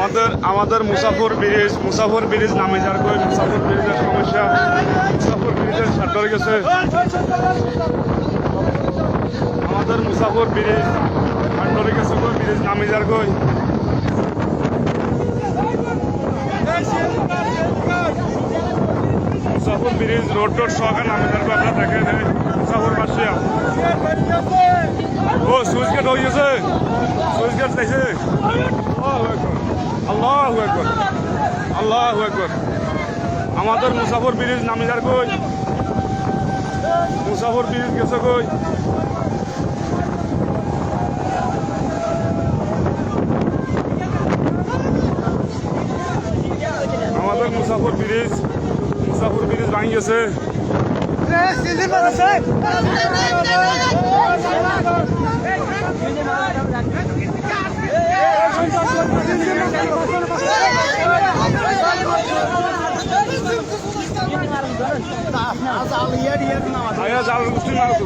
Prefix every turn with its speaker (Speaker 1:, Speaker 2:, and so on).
Speaker 1: আমাদের আমাদের মুসাফর bridge মুসাফর bridge নামে যার কই মুসাফর ব্রিজের সমস্যা, মুসাফর ব্রিজের সার ধরে গেছে। আমাদের মুসাফর ব্রিজ সার ধরে গেছে কই ব্রিজ নামে যার কই মুসাফর ব্রিজ রোড রোড সহকার নামে যার কই আপনারা দেখেন এই মুসাফর বাসিয়া ও, সুইচ গেট হয়ে গেছে। সুইচ গেট দেখছে আল্লাহ একবার আল্লাহ একবার আমাদের মুসাফর ব্রিজ নামে যার কই? মুসাফর ব্রিজ গেছে কই? আমাদের মুসাফর ব্রিজ মুসাফর ব্রিজ ভাঙি গেছে। Ayaz aldı yer yerine aldı. Ayaz aldı bütün aldı.